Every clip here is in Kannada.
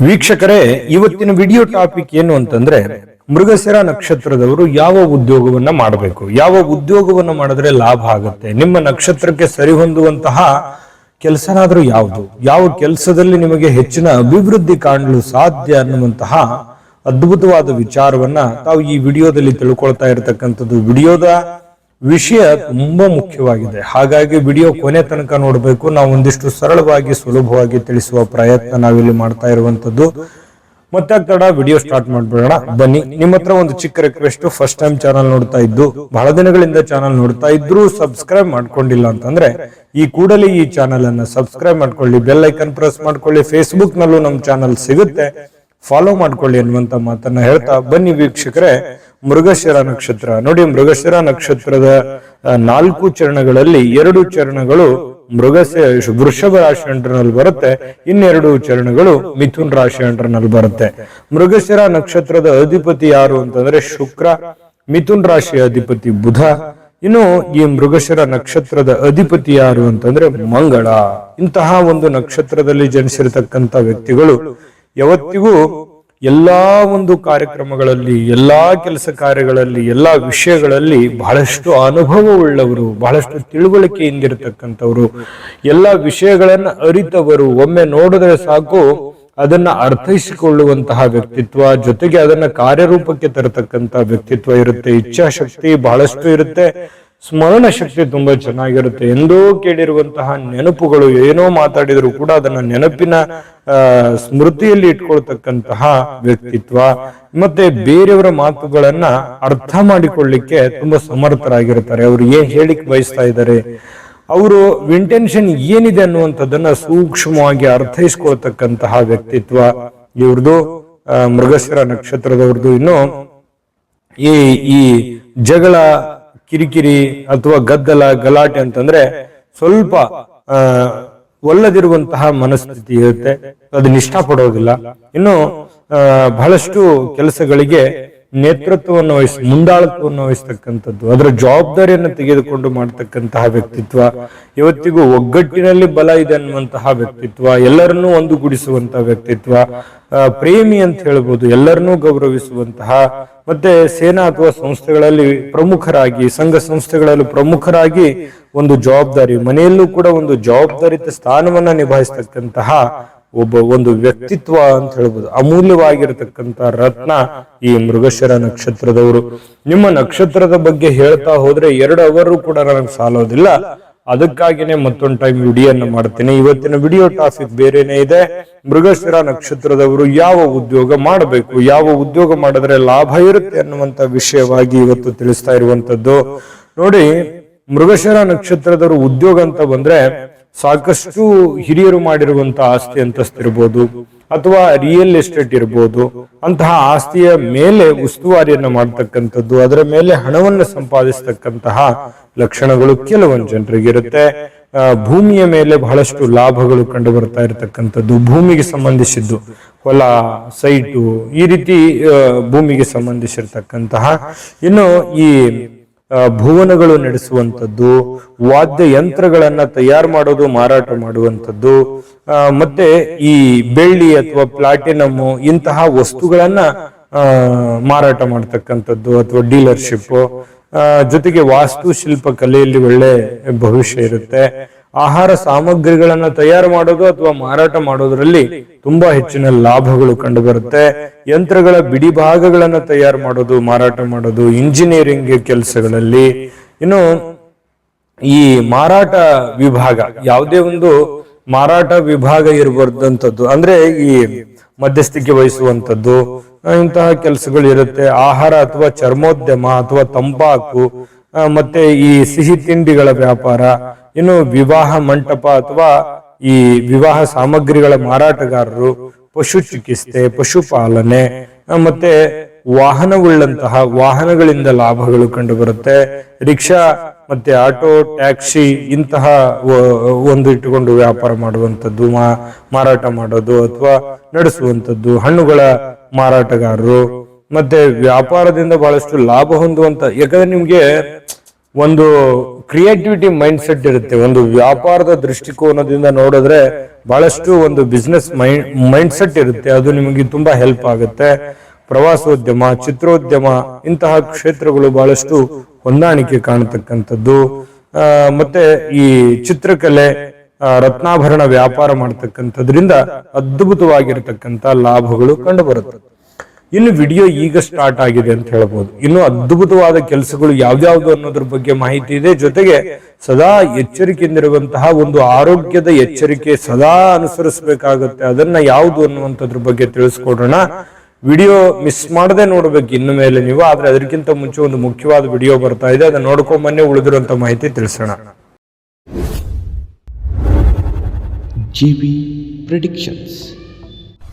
ವೀಕ್ಷಕರೇ, ಇವತ್ತಿನ ವಿಡಿಯೋ ಟಾಪಿಕ್ ಏನು ಅಂತಂದ್ರೆ ಮೃಗಶಿರ ನಕ್ಷತ್ರದವರು ಯಾವ ಉದ್ಯೋಗವನ್ನ ಮಾಡಬೇಕು. ಯಾವ ಉದ್ಯೋಗವನ್ನ ಮಾಡಿದ್ರೆ ಲಾಭ ಆಗುತ್ತೆ. ನಿಮ್ಮ ನಕ್ಷತ್ರಕ್ಕೆ ಸರಿ ಹೊಂದುವಂತಹ ಕೆಲಸನಾದ್ರೂ ಯಾವುದು? ಯಾವ ಕೆಲಸದಲ್ಲಿ ನಿಮಗೆ ಹೆಚ್ಚಿನ ಅಭಿವೃದ್ಧಿ ಕಾಣಲು ಸಾಧ್ಯ ಅನ್ನುವಂತಹ ಅದ್ಭುತವಾದ ವಿಚಾರವನ್ನ ತಾವು ಈ ವಿಡಿಯೋದಲ್ಲಿ ತಿಳ್ಕೊಳ್ತಾ ಇರತಕ್ಕಂಥದ್ದು. ವಿಡಿಯೋದ ವಿಷಯ ತುಂಬಾ ಮುಖ್ಯವಾಗಿದೆ. ಹಾಗಾಗಿ ವಿಡಿಯೋ ಕೊನೆ ತನಕ ನೋಡಬೇಕು. ನಾವು ಒಂದಿಷ್ಟು ಸರಳವಾಗಿ, ಸುಲಭವಾಗಿ ತಿಳಿಸುವ ಪ್ರಯತ್ನ ನಾವಿಲ್ಲಿ ಮಾಡ್ತಾ ಇರುವಂತದ್ದು ಮತ್ತೆ ತಡ, ವಿಡಿಯೋ ಸ್ಟಾರ್ಟ್ ಮಾಡ್ಬಿಡೋಣ. ಬನ್ನಿ, ನಿಮ್ಮ ಹತ್ರ ಒಂದು ಚಿಕ್ಕ ರಿಕ್ವೆಸ್ಟ್ ಫಸ್ಟ್ ಟೈಮ್ ಚಾನಲ್ ನೋಡ್ತಾ ಇದ್ದು, ಬಹಳ ದಿನಗಳಿಂದ ಚಾನಲ್ ನೋಡ್ತಾ ಇದ್ರು ಸಬ್ಸ್ಕ್ರೈಬ್ ಮಾಡ್ಕೊಂಡಿಲ್ಲ ಅಂತಂದ್ರೆ, ಈ ಕೂಡಲೇ ಈ ಚಾನಲ್ ಅನ್ನ ಸಬ್ಸ್ಕ್ರೈಬ್ ಮಾಡ್ಕೊಳ್ಳಿ ಬೆಲ್ ಐಕನ್ ಪ್ರೆಸ್ ಮಾಡ್ಕೊಳ್ಳಿ. ಫೇಸ್ಬುಕ್ ನಲ್ಲೂ ನಮ್ಮ ಚಾನಲ್ ಸಿಗುತ್ತೆ. ಫಾಲೋ ಮಾಡ್ಕೊಳ್ಳಿ ಅನ್ನುವಂತ ಮಾತನ್ನ ಹೇಳ್ತಾ ಬನ್ನಿ ವೀಕ್ಷಕರೇ. ಮೃಗಶಿರ ನಕ್ಷತ್ರ. ನೋಡಿ, ಮೃಗಶಿರ ನಕ್ಷತ್ರದ ನಾಲ್ಕು ಚರಣಗಳಲ್ಲಿ ಎರಡು ಚರಣಗಳು ಮೃಗಶ, ವೃಷಭ ರಾಶಿ ಅಂಟರ್ನಲ್ಲಿ ಬರುತ್ತೆ. ಇನ್ನೆರಡು ಚರಣಗಳು ಮಿಥುನ್ ರಾಶಿ ಅಂಟರ್ನಲ್ಲಿ ಬರುತ್ತೆ. ಮೃಗಶಿರ ನಕ್ಷತ್ರದ ಅಧಿಪತಿ ಯಾರು ಅಂತಂದ್ರೆ ಶುಕ್ರ, ಮಿಥುನ್ ರಾಶಿಯ ಅಧಿಪತಿ ಬುಧ. ಇನ್ನು ಈ ಮೃಗಶಿರ ನಕ್ಷತ್ರದ ಅಧಿಪತಿ ಯಾರು ಅಂತಂದ್ರೆ ಮಂಗಳ. ಇಂತಹ ಒಂದು ನಕ್ಷತ್ರದಲ್ಲಿ ಜನಿಸಿರತಕ್ಕಂತ ವ್ಯಕ್ತಿಗಳು ಯಾವತ್ತಿಗೂ ಎಲ್ಲಾ ಒಂದು ಕಾರ್ಯಕ್ರಮಗಳಲ್ಲಿ, ಎಲ್ಲಾ ಕೆಲಸ ಕಾರ್ಯಗಳಲ್ಲಿ, ಎಲ್ಲಾ ವಿಷಯಗಳಲ್ಲಿ ಬಹಳಷ್ಟು ಅನುಭವವುಳ್ಳವರು, ಬಹಳಷ್ಟು ತಿಳುವಳಿಕೆಯಿಂದಿರತಕ್ಕಂಥವ್ರು. ಎಲ್ಲಾ ವಿಷಯಗಳನ್ನ ಅರಿತವರು, ಒಮ್ಮೆ ನೋಡಿದ್ರೆ ಸಾಕು ಅದನ್ನ ಅರ್ಥೈಸಿಕೊಳ್ಳುವಂತಹ ವ್ಯಕ್ತಿತ್ವ, ಜೊತೆಗೆ ಅದನ್ನ ಕಾರ್ಯರೂಪಕ್ಕೆ ತರತಕ್ಕಂತ ವ್ಯಕ್ತಿತ್ವ ಇರುತ್ತೆ, ಇಚ್ಛಾಶಕ್ತಿ ಬಹಳಷ್ಟು ಇರುತ್ತೆ. ಸ್ಮರಣ ಶಕ್ತಿ ತುಂಬಾ ಚೆನ್ನಾಗಿರುತ್ತೆ. ಎಂದೋ ಕೇಳಿರುವಂತಹ ನೆನಪುಗಳು, ಏನೋ ಮಾತಾಡಿದ್ರು ಕೂಡ ಅದನ್ನ ನೆನಪಿನ ಸ್ಮೃತಿಯಲ್ಲಿ ಇಟ್ಕೊಳ್ತಕ್ಕಂತಹ ವ್ಯಕ್ತಿತ್ವ. ಮತ್ತೆ ಬೇರೆಯವರ ಮಾತುಗಳನ್ನ ಅರ್ಥ ಮಾಡಿಕೊಳ್ಳಿಕ್ಕೆ ತುಂಬಾ ಸಮರ್ಥರಾಗಿರ್ತಾರೆ. ಅವ್ರು ಏನ್ ಹೇಳಿಕ್ ಬಯಸ್ತಾ ಇದ್ದಾರೆ ಅವರು ಇಂಟೆನ್ಷನ್ ಏನಿದೆ ಅನ್ನುವಂಥದ್ದನ್ನ ಸೂಕ್ಷ್ಮವಾಗಿ ಅರ್ಥೈಸ್ಕೊಳ್ತಕ್ಕಂತಹ ವ್ಯಕ್ತಿತ್ವ. ಇವ್ರದ್ದು ಮೃಗಶಿರ ನಕ್ಷತ್ರದವ್ರದ್ದು ಇನ್ನು ಈ ಈ ಜಗಳ ಕಿರಿಕಿರಿ ಅಥವಾ ಗದ್ದಲ, ಗಲಾಟೆ ಅಂತಂದ್ರೆ ಸ್ವಲ್ಪ, ಆ, ಒಲ್ಲದಿರುವಂತಹ ಮನಸ್ಥಿತಿ ಇರುತ್ತೆ. ಅದನ್ನ ಇಷ್ಟಪಡೋದಿಲ್ಲ ಇನ್ನು ಬಹಳಷ್ಟು ಕೆಲಸಗಳಿಗೆ ನೇತೃತ್ವವನ್ನು ವಹಿಸ್, ಮುಂದಾಳತ್ವವನ್ನು ವಹಿಸ್ತಕ್ಕಂಥದ್ದು. ಅದರ ಜವಾಬ್ದಾರಿಯನ್ನು ತೆಗೆದುಕೊಂಡು ಮಾಡ್ತಕ್ಕಂತಹ ವ್ಯಕ್ತಿತ್ವ, ಇವತ್ತಿಗೂ ಒಗ್ಗಟ್ಟಿನಲ್ಲಿ ಬಲ ಇದೆ ಅನ್ನುವಂತಹ ವ್ಯಕ್ತಿತ್ವ, ಎಲ್ಲರನ್ನೂ ಒಂದುಗೂಡಿಸುವಂತಹ ವ್ಯಕ್ತಿತ್ವ ಪ್ರೇಮಿ ಅಂತ ಹೇಳ್ಬೋದು, ಎಲ್ಲರನ್ನೂ ಗೌರವಿಸುವಂತಹ, ಮತ್ತೆ ಸೇನಾ ಅಥವಾ ಸಂಸ್ಥೆಗಳಲ್ಲಿ ಪ್ರಮುಖರಾಗಿ, ಸಂಘ ಸಂಸ್ಥೆಗಳಲ್ಲಿ ಪ್ರಮುಖರಾಗಿ ಒಂದು ಜವಾಬ್ದಾರಿ, ಮನೆಯಲ್ಲೂ ಕೂಡ ಒಂದು ಜವಾಬ್ದಾರಿತ ಸ್ಥಾನವನ್ನ ನಿಭಾಯಿಸ್ತಕ್ಕಂತಹ ಒಬ್ಬ ಒಂದು ವ್ಯಕ್ತಿತ್ವ ಅಂತ ಹೇಳ್ಬೋದು. ಅಮೂಲ್ಯವಾಗಿರತಕ್ಕಂತ ರತ್ನ ಈ ಮೃಗಶಿರ ನಕ್ಷತ್ರದವರು. ನಿಮ್ಮ ನಕ್ಷತ್ರದ ಬಗ್ಗೆ ಹೇಳ್ತಾ ಹೋದ್ರೆ ಎರಡು ಅವರು ಕೂಡ ನನಗೆ ಸಾಲೋದಿಲ್ಲ. ಅದಕ್ಕಾಗಿನೇ ಮತ್ತೊಂದು ಟೈಮ್ ವಿಡಿಯೋನ ಮಾಡ್ತೀನಿ. ಇವತ್ತಿನ ವಿಡಿಯೋ ಟಾಪಿಕ್ ಬೇರೆನೆ ಇದೆ. ಮೃಗಶಿರ ನಕ್ಷತ್ರದವರು ಯಾವ ಉದ್ಯೋಗ ಮಾಡಬೇಕು, ಯಾವ ಉದ್ಯೋಗ ಮಾಡಿದ್ರೆ ಲಾಭ ಇರುತ್ತೆ ಅನ್ನುವಂತ ವಿಷಯವಾಗಿ ಇವತ್ತು ತಿಳಿಸ್ತಾ ಇರುವಂತದ್ದು. ನೋಡಿ, ಮೃಗಶಿರ ನಕ್ಷತ್ರದವರು ಉದ್ಯೋಗ ಅಂತ ಬಂದ್ರೆ ಸಾಕಷ್ಟು ಹಿರಿಯರು ಮಾಡಿರುವಂತಹ ಆಸ್ತಿ ಅಂತಸ್ತಿರ್ಬೋದು ಅಥವಾ ರಿಯಲ್ ಎಸ್ಟೇಟ್ ಇರ್ಬೋದು, ಅಂತಹ ಆಸ್ತಿಯ ಮೇಲೆ ಉಸ್ತುವಾರಿಯನ್ನು ಮಾಡ್ತಕ್ಕಂಥದ್ದು, ಅದರ ಮೇಲೆ ಹಣವನ್ನು ಸಂಪಾದಿಸ್ತಕ್ಕಂತಹ ಲಕ್ಷಣಗಳು ಕೆಲವೊಂದು ಜನರಿಗಿರುತ್ತೆ ಭೂಮಿಯ ಮೇಲೆ ಬಹಳಷ್ಟು ಲಾಭಗಳು ಕಂಡು ಬರ್ತಾ ಇರತಕ್ಕಂಥದ್ದು, ಭೂಮಿಗೆ ಸಂಬಂಧಿಸಿದ್ದು, ಹೊಲ ಸೈಟು ಈ ರೀತಿ ಭೂಮಿಗೆ ಸಂಬಂಧಿಸಿರ್ತಕ್ಕಂತಹ. ಇನ್ನು ಈ ಭುವನಗಳು ನಡೆಸುವಂಥದ್ದು ವಾದ್ಯ ಯಂತ್ರಗಳನ್ನ ತಯಾರು ಮಾಡೋದು, ಮಾರಾಟ ಮಾಡುವಂಥದ್ದು ಮತ್ತೆ ಈ ಬೆಳ್ಳಿ ಅಥವಾ ಪ್ಲಾಟಿನಮ್ ಇಂತಹ ವಸ್ತುಗಳನ್ನ ಮಾರಾಟ ಮಾಡ್ತಕ್ಕಂಥದ್ದು ಅಥವಾ ಡೀಲರ್ಶಿಪ್ ಜೊತೆಗೆ ವಾಸ್ತುಶಿಲ್ಪ ಕಲೆಯಲ್ಲಿ ಒಳ್ಳೆ ಭವಿಷ್ಯ ಇರುತ್ತೆ. ಆಹಾರ ಸಾಮಗ್ರಿಗಳನ್ನ ತಯಾರು ಮಾಡೋದು ಅಥವಾ ಮಾರಾಟ ಮಾಡೋದ್ರಲ್ಲಿ ತುಂಬಾ ಹೆಚ್ಚಿನ ಲಾಭಗಳು ಕಂಡುಬರುತ್ತೆ. ಯಂತ್ರಗಳ ಬಿಡಿ ಭಾಗಗಳನ್ನ ತಯಾರು ಮಾಡೋದು ಮಾರಾಟ ಮಾಡೋದು ಇಂಜಿನಿಯರಿಂಗ್ ಕೆಲಸಗಳಲ್ಲಿ. ಇನ್ನು ಈ ಮಾರಾಟ ವಿಭಾಗ ಯಾವುದೇ ಒಂದು ಮಾರಾಟ ವಿಭಾಗ ಇರಬಾರ್ದಂಥದ್ದು ಅಂದ್ರೆ ಈ ಮಧ್ಯಸ್ಥಿಕೆ ವಹಿಸುವಂತದ್ದು ಆ, ಇಂತಹ ಕೆಲಸಗಳು ಇರುತ್ತೆ. ಆಹಾರ ಅಥವಾ ಚರ್ಮೋದ್ಯಮ ಅಥವಾ ತಂಬಾಕು ಮತ್ತೆ ಈ ಸಿಹಿ ತಿಂಡಿಗಳ ವ್ಯಾಪಾರ, ಇನ್ನು ವಿವಾಹ ಮಂಟಪ ಅಥವಾ ಈ ವಿವಾಹ ಸಾಮಗ್ರಿಗಳ ಮಾರಾಟಗಾರರು, ಪಶು ಚಿಕಿತ್ಸೆ ಪಶುಪಾಲನೆ ಮತ್ತೆ ವಾಹನವುಳ್ಳಂತಹ ವಾಹನಗಳಿಂದ ಲಾಭಗಳು ಕಂಡು ಬರುತ್ತೆ ರಿಕ್ಷಾ ಮತ್ತೆ ಆಟೋ, ಟ್ಯಾಕ್ಸಿ ಇಂತಹ ಒಂದು ಇಟ್ಟುಕೊಂಡು ವ್ಯಾಪಾರ ಮಾಡುವಂಥದ್ದು ಮಾರಾಟ ಮಾಡೋದು ಅಥವಾ ನಡೆಸುವಂತದ್ದು ಹಣ್ಣುಗಳ ಮಾರಾಟಗಾರರು ಮತ್ತೆ ವ್ಯಾಪಾರದಿಂದ ಬಹಳಷ್ಟು ಲಾಭ ಹೊಂದುವಂತ, ಯಾಕಂದ್ರೆ ನಿಮ್ಗೆ ಒಂದು ಕ್ರಿಯೇಟಿವಿಟಿ ಮೈಂಡ್ ಸೆಟ್ ಇರುತ್ತೆ. ಒಂದು ವ್ಯಾಪಾರದ ದೃಷ್ಟಿಕೋನದಿಂದ ನೋಡಿದ್ರೆ ಬಹಳಷ್ಟು ಒಂದು ಬಿಸ್ನೆಸ್ ಮೈಂಡ್ ಸೆಟ್ ಇರುತ್ತೆ. ಅದು ನಿಮಗೆ ತುಂಬಾ ಹೆಲ್ಪ್ ಆಗುತ್ತೆ. ಪ್ರವಾಸೋದ್ಯಮ, ಚಿತ್ರೋದ್ಯಮ, ಇಂತಹ ಕ್ಷೇತ್ರಗಳು ಬಹಳಷ್ಟು ಹೊಂದಾಣಿಕೆ ಕಾಣತಕ್ಕಂಥದ್ದು. ಮತ್ತೆ ಈ ಚಿತ್ರಕಲೆ ರತ್ನಾಭರಣ ವ್ಯಾಪಾರ ಮಾಡತಕ್ಕಂಥದ್ರಿಂದ ಅದ್ಭುತವಾಗಿರತಕ್ಕಂಥ ಲಾಭಗಳು ಕಂಡು ಬರುತ್ತೆ. ಇನ್ನು ವಿಡಿಯೋ ಈಗ ಸ್ಟಾರ್ಟ್ ಆಗಿದೆ ಅಂತ ಹೇಳ್ಬೋದು. ಇನ್ನು ಅದ್ಭುತವಾದ ಕೆಲಸಗಳು ಯಾವ್ದಾವ್ದು ಅನ್ನೋದ್ರ ಬಗ್ಗೆ ಮಾಹಿತಿ ಇದೆ. ಜೊತೆಗೆ ಸದಾ ಎಚ್ಚರಿಕೆಯಿಂದಿರುವಂತಹ ಒಂದು ಆರೋಗ್ಯದ ಎಚ್ಚರಿಕೆ ಸದಾ ಅನುಸರಿಸಬೇಕಾಗುತ್ತೆ. ಅದನ್ನ ಯಾವುದು ಅನ್ನುವಂಥದ್ರ ಬಗ್ಗೆ ತಿಳಿಸ್ಕೊಡೋಣ. ವಿಡಿಯೋ ಮಿಸ್ ಮಾಡದೆ ನೋಡ್ಬೇಕು ಇನ್ನು ಮೇಲೆ ನೀವು. ಆದ್ರೆ ಅದಕ್ಕಿಂತ ಮುಂಚೆ ಒಂದು ಮುಖ್ಯವಾದ ವಿಡಿಯೋ ಬರ್ತಾ ಇದೆ. ಅದನ್ನ ನೋಡ್ಕೊಂಡ್ ಉಳಿದಿರುವಂತ ಮಾಹಿತಿ ತಿಳಿಸೋಣ. ಬಿ Predictions.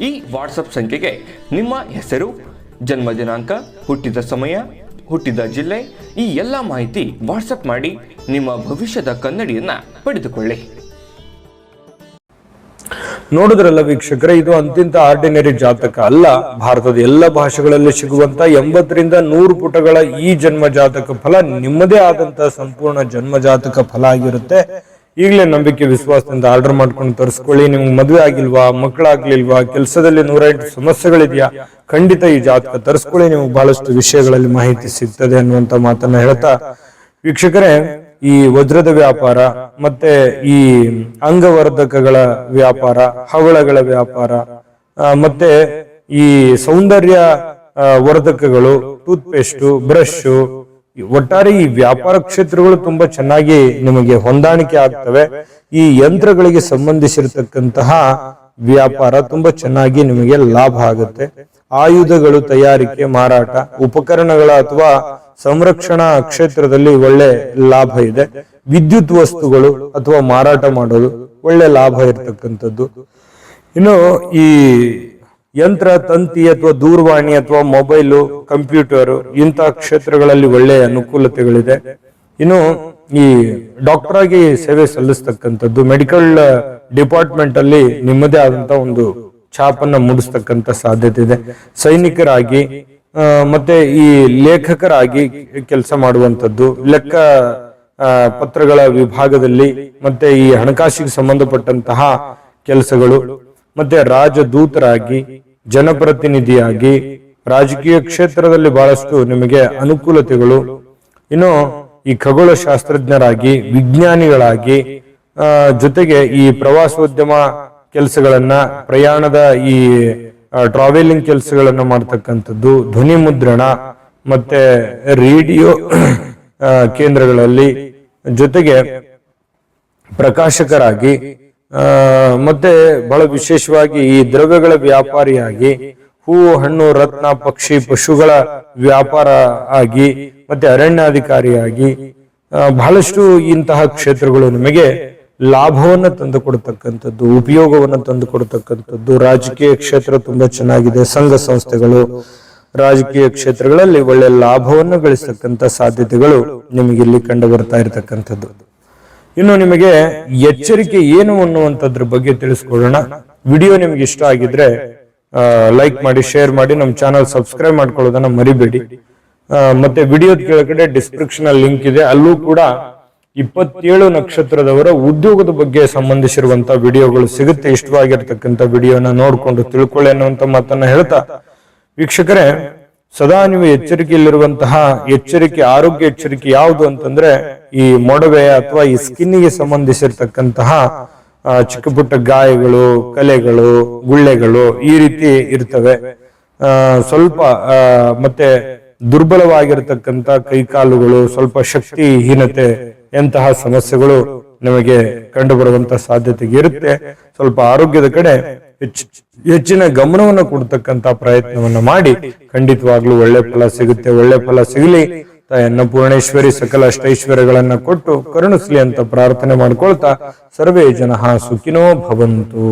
ಈ ವಾಟ್ಸಪ್ ಸಂಖ್ಯೆಗೆ ನಿಮ್ಮ ಹೆಸರು, ಜನ್ಮ ದಿನಾಂಕ, ಹುಟ್ಟಿದ ಸಮಯ, ಹುಟ್ಟಿದ ಜಿಲ್ಲೆ, ಈ ಎಲ್ಲ ಮಾಹಿತಿ ವಾಟ್ಸಪ್ ಮಾಡಿ ನಿಮ್ಮ ಭವಿಷ್ಯದ ಕನ್ನಡಿಯನ್ನ ಪಡೆದುಕೊಳ್ಳಿ. ನೋಡಿದ್ರಲ್ಲ ವೀಕ್ಷಕರೇ, ಇದು ಅಂತಿಂತ ಆರ್ಡಿನರಿ ಜಾತಕ ಅಲ್ಲ. ಭಾರತದ ಎಲ್ಲ ಭಾಷೆಗಳಲ್ಲಿ ಸಿಗುವಂತ ಎಂಬತ್ತರಿಂದ ನೂರು ಪುಟಗಳ ಈ ಜನ್ಮ ಜಾತಕ ಫಲ, ನಿಮ್ಮದೇ ಆದಂತಹ ಸಂಪೂರ್ಣ ಜನ್ಮ ಜಾತಕ ಫಲ ಆಗಿರುತ್ತೆ. ಈಗಲೇ ನಂಬಿಕೆ, ವಿಶ್ವಾಸದಿಂದ ಆರ್ಡರ್ ಮಾಡ್ಕೊಂಡು ತರಿಸ್ಕೊಳ್ಳಿ. ನಿಮ್ಗೆ ಮದುವೆ ಆಗಿಲ್ವಾ, ಮಕ್ಕಳಾಗ್ಲಿಲ್ವಾ, ಕೆಲಸದಲ್ಲಿ ನೂರೈದು ಸಮಸ್ಯೆಗಳಿದೆಯಾ, ಖಂಡಿತ ಈ ಜಾತಕ ತರಿಸ್ಕೊಳ್ಳಿ. ನಿಮ್ಗೆ ಬಹಳಷ್ಟು ವಿಷಯಗಳಲ್ಲಿ ಮಾಹಿತಿ ಸಿಗ್ತದೆ ಅನ್ನುವಂತ ಮಾತನ್ನ ಹೇಳ್ತಾ ವೀಕ್ಷಕರೇ, ಈ ವಜ್ರದ ವ್ಯಾಪಾರ ಮತ್ತೆ ಈ ಅಂಗವರ್ಧಕಗಳ ವ್ಯಾಪಾರ, ಹವಳಗಳ ವ್ಯಾಪಾರ ಮತ್ತೆ ಈ ಸೌಂದರ್ಯ ವರ್ಧಕಗಳು ಟೂತ್ ಪೇಸ್ಟು ಬ್ರಷ್ ಒಟ್ಟಾರೆ ಈ ವ್ಯಾಪಾರ ಕ್ಷೇತ್ರಗಳು ತುಂಬಾ ಚೆನ್ನಾಗಿ ನಿಮಗೆ ಹೊಂದಾಣಿಕೆ ಆಗ್ತವೆ. ಈ ಯಂತ್ರಗಳಿಗೆ ಸಂಬಂಧಿಸಿರತಕ್ಕಂತಹ ವ್ಯಾಪಾರ ತುಂಬಾ ಚೆನ್ನಾಗಿ ನಿಮಗೆ ಲಾಭ ಆಗುತ್ತೆ. ಆಯುಧಗಳು ತಯಾರಿಕೆ, ಮಾರಾಟ, ಉಪಕರಣಗಳ ಅಥವಾ ಸಂರಕ್ಷಣಾ ಕ್ಷೇತ್ರದಲ್ಲಿ ಒಳ್ಳೆ ಲಾಭ ಇದೆ. ವಿದ್ಯುತ್ ವಸ್ತುಗಳು ಅಥವಾ ಮಾರಾಟ ಮಾಡೋದು ಒಳ್ಳೆ ಲಾಭ ಇರತಕ್ಕಂಥದ್ದು. ಇನ್ನು ಈ ಯಂತ್ರ, ತಂತಿ ಅಥವಾ ದೂರವಾಣಿ ಅಥವಾ ಮೊಬೈಲು, ಕಂಪ್ಯೂಟರ್ ಇಂತಹ ಕ್ಷೇತ್ರಗಳಲ್ಲಿ ಒಳ್ಳೆ ಅನುಕೂಲತೆಗಳಿದೆ. ಇನ್ನು ಈ ಡಾಕ್ಟರ್ ಆಗಿ ಸೇವೆ ಸಲ್ಲಿಸ್ತಕ್ಕಂಥದ್ದು, ಮೆಡಿಕಲ್ ಡಿಪಾರ್ಟ್ಮೆಂಟ್ ಅಲ್ಲಿ ನಿಮ್ಮದೇ ಆದಂತ ಒಂದು ಛಾಪನ್ನ ಮೂಡಿಸ್ತಕ್ಕಂಥ ಸಾಧ್ಯತೆ ಇದೆ. ಸೈನಿಕರಾಗಿ ಮತ್ತೆ ಈ ಲೇಖಕರಾಗಿ ಕೆಲಸ ಮಾಡುವಂತದ್ದು ಲೆಕ್ಕ ಪತ್ರಗಳ ವಿಭಾಗದಲ್ಲಿ, ಮತ್ತೆ ಈ ಹಣಕಾಸಿಗೆ ಸಂಬಂಧಪಟ್ಟಂತಹ ಕೆಲಸಗಳು ಮತ್ತೆ ರಾಜದೂತರಾಗಿ, ಜನಪ್ರತಿನಿಧಿಯಾಗಿ ರಾಜಕೀಯ ಕ್ಷೇತ್ರದಲ್ಲಿ ಬಹಳಷ್ಟು ನಿಮಗೆ ಅನುಕೂಲತೆಗಳು. ಇನ್ನು ಈ ಖಗೋಳ ಶಾಸ್ತ್ರಜ್ಞರಾಗಿ ವಿಜ್ಞಾನಿಗಳಾಗಿ ಜೊತೆಗೆ ಈ ಪ್ರವಾಸೋದ್ಯಮ ಕೆಲಸಗಳನ್ನ, ಪ್ರಯಾಣದ ಈ ಟ್ರಾವೆಲಿಂಗ್ ಕೆಲಸಗಳನ್ನ ಮಾಡ್ತಕ್ಕಂಥದ್ದು, ಧ್ವನಿ ಮುದ್ರಣ ಮತ್ತೆ ರೇಡಿಯೋ ಕೇಂದ್ರಗಳಲ್ಲಿ ಜೊತೆಗೆ ಪ್ರಕಾಶಕರಾಗಿ ಮತ್ತೆ ಬಹಳ ವಿಶೇಷವಾಗಿ ಈ ದ್ರವ್ಯಗಳ ವ್ಯಾಪಾರಿಯಾಗಿ ಹೂ ಹಣ್ಣು, ರತ್ನ, ಪಕ್ಷಿ, ಪಶುಗಳ ವ್ಯಾಪಾರ ಆಗಿ, ಮತ್ತೆ ಅರಣ್ಯಾಧಿಕಾರಿಯಾಗಿ ಬಹಳಷ್ಟು ಇಂತಹ ಕ್ಷೇತ್ರಗಳು ನಿಮಗೆ ಲಾಭವನ್ನು ತಂದು ಉಪಯೋಗವನ್ನು ಉಪಯೋಗವನ್ನ ತಂದು ಕೊಡ್ತಕ್ಕಂಥದ್ದು ರಾಜಕೀಯ ಕ್ಷೇತ್ರ ತುಂಬಾ ಚೆನ್ನಾಗಿದೆ. ಸಂಘ ಸಂಸ್ಥೆಗಳು, ರಾಜಕೀಯ ಕ್ಷೇತ್ರಗಳಲ್ಲಿ ಒಳ್ಳೆ ಲಾಭವನ್ನು ಗಳಿಸ್ತಕ್ಕಂಥ ಸಾಧ್ಯತೆಗಳು ನಿಮಗಿಲ್ಲಿ ಕಂಡು ಬರ್ತಾ ಇರತಕ್ಕಂಥದ್ದು. ಇನ್ನು ನಿಮಗೆ ಎಚ್ಚರಿಕೆ ಏನು ಅನ್ನುವಂಥದ್ರ ಬಗ್ಗೆ ತಿಳಿಸ್ಕೊಡೋಣ. ವಿಡಿಯೋ ನಿಮ್ಗೆ ಇಷ್ಟ ಆಗಿದ್ರೆ ಲೈಕ್ ಮಾಡಿ ಶೇರ್ ಮಾಡಿ, ನಮ್ಮ ಚಾನಲ್ ಸಬ್ಸ್ಕ್ರೈಬ್ ಮಾಡ್ಕೊಳ್ಳೋದನ್ನ ಮರಿಬೇಡಿ. ಮತ್ತೆ ವಿಡಿಯೋದ ಕೆಳಗಡೆ ಡಿಸ್ಕ್ರಿಪ್ಷನ್ ಅಲ್ಲಿ ಲಿಂಕ್ ಇದೆ. ಅಲ್ಲೂ ಕೂಡ ಇಪ್ಪತ್ತೇಳು ನಕ್ಷತ್ರದವರ ಉದ್ಯೋಗದ ಬಗ್ಗೆ ಸಂಬಂಧಿಸಿರುವಂತ ವಿಡಿಯೋಗಳು ಸಿಗುತ್ತೆ. ಇಷ್ಟವಾಗಿರ್ತಕ್ಕಂಥ ವಿಡಿಯೋನ ನೋಡ್ಕೊಂಡು ತಿಳ್ಕೊಳ್ಳಿ ಅನ್ನುವಂತ ಮಾತನ್ನ ಹೇಳ್ತಾ, ವೀಕ್ಷಕರೇ ಸದಾ ಎಚ್ಚರಿಕೆಯಲ್ಲಿರುವಂತಹ ಎಚ್ಚರಿಕೆ, ಆರೋಗ್ಯ ಎಚ್ಚರಿಕೆ ಯಾವುದು ಅಂತಂದ್ರೆ ಈ ಮೊಡವೆ ಅಥವಾ ಈ ಸ್ಕಿನ್ನಿಗೆ ಸಂಬಂಧಿಸಿರ್ತಕ್ಕಂತಹ ಚಿಕ್ಕ ಪುಟ್ಟ ಗಾಯಗಳು, ಕಲೆಗಳು, ಗುಳ್ಳೆಗಳು ಈ ರೀತಿ ಇರ್ತವೆ. ಸ್ವಲ್ಪ ಮತ್ತೆ ದುರ್ಬಲವಾಗಿರತಕ್ಕಂತ ಕೈಕಾಲುಗಳು, ಸ್ವಲ್ಪ ಶಕ್ತಿಹೀನತೆ ಎಂತಹ ಸಮಸ್ಯೆಗಳು ನಮಗೆ ಕಂಡು ಬರುವಂತ ಸಾಧ್ಯತೆ ಇರುತ್ತೆ. ಸ್ವಲ್ಪ ಆರೋಗ್ಯದ ಕಡೆ ಹೆಚ್ಚಿನ ಗಮನವನ್ನು ಕೊಡ್ತಕ್ಕಂತ ಪ್ರಯತ್ನವನ್ನ ಮಾಡಿ ಖಂಡಿತವಾಗ್ಲೂ ಒಳ್ಳೆ ಫಲ ಸಿಗುತ್ತೆ. ಒಳ್ಳೆ ಫಲ ಸಿಗಲಿ. ಅನ್ನಪೂರ್ಣೇಶ್ವರಿ ಸಕಲ ಅಷ್ಟೈಶ್ವರ್ಯಗಳನ್ನ ಕೊಟ್ಟು ಕರುಣಿಸ್ಲಿ ಅಂತ ಪ್ರಾರ್ಥನೆ ಮಾಡ್ಕೊಳ್ತಾ ಸರ್ವೇ ಜನ ಸುಖಿನೋ ಭವಂತು.